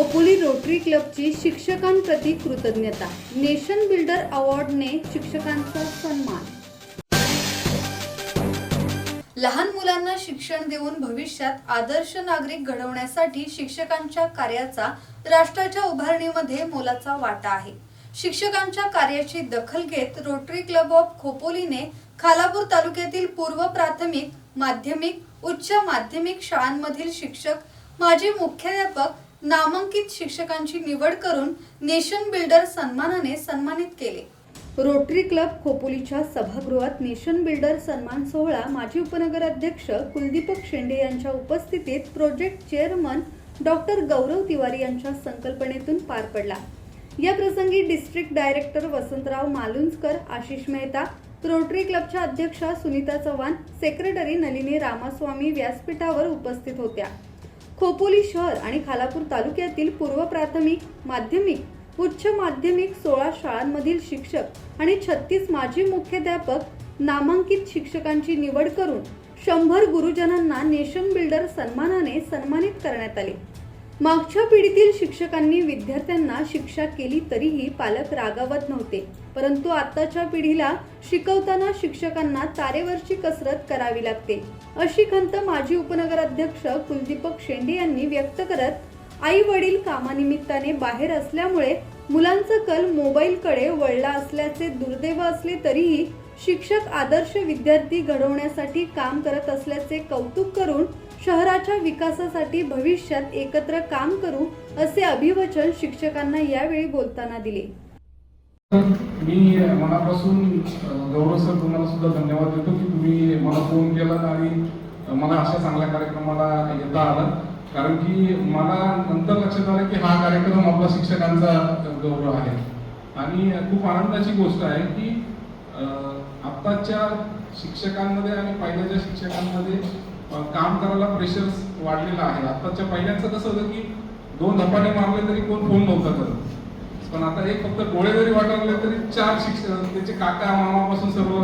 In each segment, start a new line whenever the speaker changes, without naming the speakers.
Khopoli rotary क्लबची शिक्षकांप्रती कृतज्ञता. Nation builder अवॉर्डने शिक्षकांचा सन्मान. लहान मुलांना शिक्षण देऊन भविष्यात आदर्श नागरिक घडवण्यासाठी शिक्षकांच्या कार्याचा राष्ट्राच्या उभारणीमध्ये मोलाचा वाटा आहे. शिक्षकांच्या कार्याची दखल घेत रोटरी क्लब ऑफ खोपोलीने खालापूर तालुक्यातील पूर्व प्राथमिक माध्यमिक उच्च माध्यमिक शाळांमधील शिक्षक माजी मुख्याध्यापक नामांकित शिक्षकांची निवड करून नेशन बिल्डर सन्मानाने सन्मानित केले. रोटरी क्लब खोपोलीच्या सभागृहात नेशन बिल्डर सन्मान सोहळा माजी उपनगराध्यक्ष कुलदीपक शेंडे यांच्या उपस्थितीत project chairman doctor Gaurav Tiwari यांच्या संकल्पनेतून पार पडला. या प्रसंगी district director Vasantrao Malunjkar Ashish Mehta Rotary क्लबच्या अध्यक्षा सुनीता चव्हाण सेक्रेटरी नलिनी रामास्वामी व्यासपीठावर उपस्थित होत्या. खोपोली शहर आणि खालापूर तालुक्यातील पूर्व प्राथमिक माध्यमिक उच्च माध्यमिक सोळा शाळांमधील शिक्षक आणि छत्तीस माजी मुख्याध्यापक नामांकित शिक्षकांची निवड करून शंभर गुरुजनांना नेशन बिल्डर सन्मानाने सन्मानित करण्यात आले. मागच्या पिढीतील शिक्षकांनी विद्यार्थ्यांना शिक्षा केली तरीही पालक रागावत नव्हते. परंतु आताच्या पिढीला शिकवताना शिक्षकांना तारेवरची कसरत करावी लागते. अशी खंत माजी उपनगराध्यक्ष कुलदीपक शेंडे यांनी व्यक्त करत आई वडील कामानिमित्ताने बाहेर असल्यामुळे मुलांचा कल मोबाईलकडे वळला असल्याचे दुर्दैव असले तरीही शिक्षक आदर्श विद्यार्थी घडवण्यासाठी काम करत असल्याचे कौतुक करून शहराच्या विकासासाठी भविष्यात एकत्र काम करू असे अभिवचन शिक्षकांना यावेळी बोलताना दिले.
मी मनापासून गौरव सर तुम्हाला सुद्धा धन्यवाद देतो की तुम्ही मला फोन केला आणि मला अशा चांगल्या कार्यक्रमाला येता आलं. कारण की मला नंतर लक्षात आलं की हा कार्यक्रम आपला शिक्षकांचा गौरव आहे. आणि खूप आनंदाची गोष्ट आहे की आत्ताच्या शिक्षकांमध्ये आणि पहिल्याच्या शिक्षकांमध्ये काम करायला प्रेशर वाढलेलं आहे. आत्ताच्या पहिल्यांचं कसं होतं की दोन धपाटे मारले तरी कोण फोन नव्हता करत. पण आता एक फक्त डोळे जरी वाटवले तरी चार शिक्षक त्याचे काका मामापासून सर्व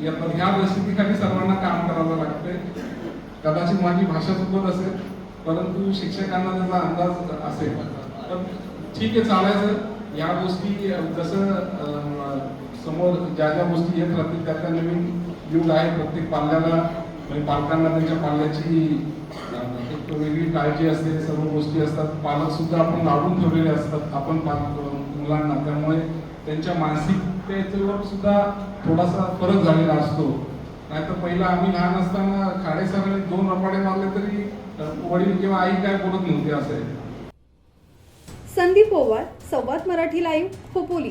येतात. ह्या परिस्थितीखाली सर्वांना काम करावं लागते कदाचित माझी भाषा चुकत असेल परंतु शिक्षकांना त्याचा अंदाज असेल. पण ठीक आहे चालायचं. या गोष्टी जसं समोर ज्या ज्या गोष्टी येत राहतील त्या त्या नवीन युग आहे. प्रत्येक पाल्याला म्हणजे पालकांना त्यांच्या पाल्याची एक वेगळी काळजी असते सर्व गोष्टी असतात. पालक सुद्धा आपण लावून ठेवलेले असतात आपण पालक मुलांना. त्यामुळे त्यांच्या मानसिकतेवर सुद्धा थोडासा फरक झालेला असतो. नाहीतर पहिला आम्ही लहान असताना खाडे दोन रपाडे मारले तरी वडील किंवा आई काय बोलत नव्हते असे
संदीप ओवाळ संवाद मराठी लाईव्ह खोपोली.